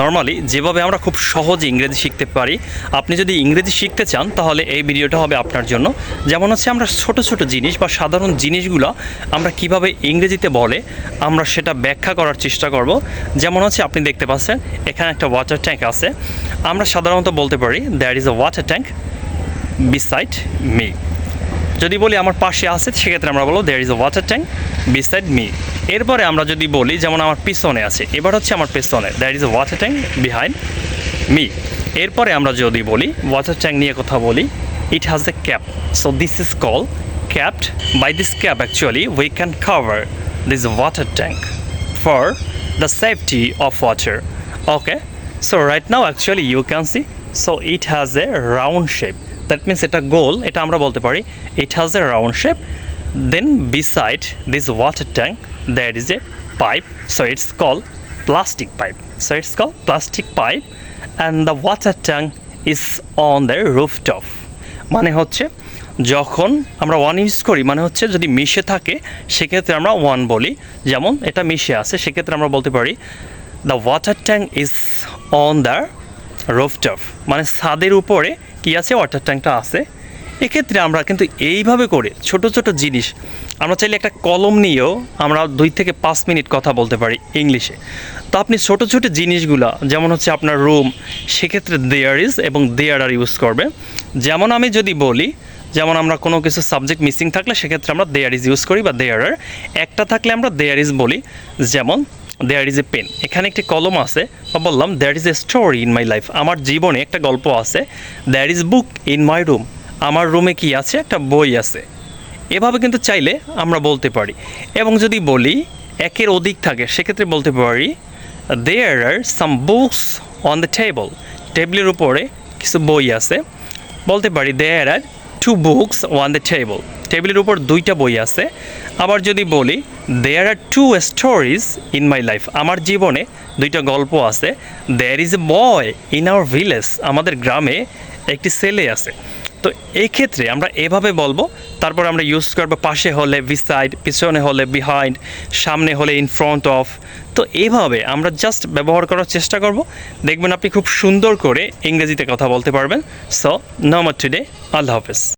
Normally যেভাবে আমরা খুব সহজে ইংরেজি শিখতে পারি, আপনি যদি ইংরেজি শিখতে চান, তাহলে এই ভিডিওটা হবে আপনার জন্য। যেমন হচ্ছে আমরা ছোট ছোট জিনিস বা সাধারণ জিনিসগুলো আমরা কীভাবে ইংরেজিতে বলে, আমরা সেটা ব্যাখ্যা করার চেষ্টা করব। যেমন হচ্ছে আপনি দেখতে পাচ্ছেন, এখানে একটা ওয়াটার ট্যাঙ্ক আছে। আমরা সাধারণত বলতে পারি there is a water tank beside me যদি বলি, আমার পাশে আছে, সেক্ষেত্রে আমরা বলব there is a water tank beside me এরপরে আমরা যদি বলি, যেমন আমার পিছনে আছে, এবার হচ্ছে আমার পেছনে। There is water tank behind me এরপরে আমরা যদি বলি ওয়াটার ট্যাঙ্ক নিয়ে কথা বলি it has a cap so this is call capped by this cap actually we can cover this water tank for the safety of water okay so right now actually you can see so it has a round shape that means এটা গোল, এটা আমরা বলতে পারি it has a round shape then beside this water tank that is a pipe so it's call plastic pipe. So it's called plastic pipe. And the water tank is on the rooftop. মানে হচ্ছে যখন আমরা one use করি মানে হচ্ছে যদি মিশে থাকে, সেক্ষেত্রে আমরা ওয়ান বলি। যেমন এটা মিশে আছে, সেক্ষেত্রে আমরা বলতে পারি the water tank is on the rooftop মানে ছাদের উপরে কি আছে? ওয়াটার ট্যাঙ্কটা আছে। এক্ষেত্রে আমরা কিন্তু এইভাবে করে ছোট ছোট জিনিস, আমরা চাইলে একটা কলম নিয়েও আমরা দুই থেকে পাঁচ মিনিট কথা বলতে পারি ইংলিশে। তো আপনি ছোট ছোট জিনিসগুলা, যেমন হচ্ছে আপনার রুম সেক্ষেত্রে দেয়ার ইজ এবং দেয়ার আর ইউজ করবে। যেমন আমি যদি বলি, যেমন আমরা কোনো কিছু সাবজেক্ট মিসিং থাকলে সেক্ষেত্রে আমরা দেয়ার ইজ ইউজ করি বা দেয়ার আর একটা থাকলে আমরা দেয়ার ইজ বলি, যেমন দেয়ার ইজ এ পেন এখানে একটি কলম আছে, বা বললাম there is a story in my life আমার জীবনে একটা গল্প আছে there is book in my room আমার রুমে কি আছে? একটা বই আছে। এভাবে কিন্তু চাইলে আমরা বলতে পারি। এবং যদি বলি, একের অধিক থাকে, সেক্ষেত্রে বলতে পারি there are some books on the table টেবিলের উপরে কিছু বই আছে। বলতে পারি there are two books on the table টেবিলের উপর দুইটা বই আছে। আবার যদি বলি there are two stories in my life আমার জীবনে দুইটা গল্প আছে। There is a boy in our village আমাদের গ্রামে একটি ছেলে আছে। তো এই ক্ষেত্রে আমরা এভাবে বলব, তারপর আমরা ইউজ করব পাশে হলে বিসাইড পিছনে হলে বিহাইন্ড সামনে হলে ইন ফ্রন্ট অফ তো এইভাবে আমরা জাস্ট ব্যবহার করার চেষ্টা করব। দেখবেন আপনি খুব সুন্দর করে ইংরেজিতে কথা বলতে পারবেন। সো নমর টুডে আল্লাহ হাফেজ।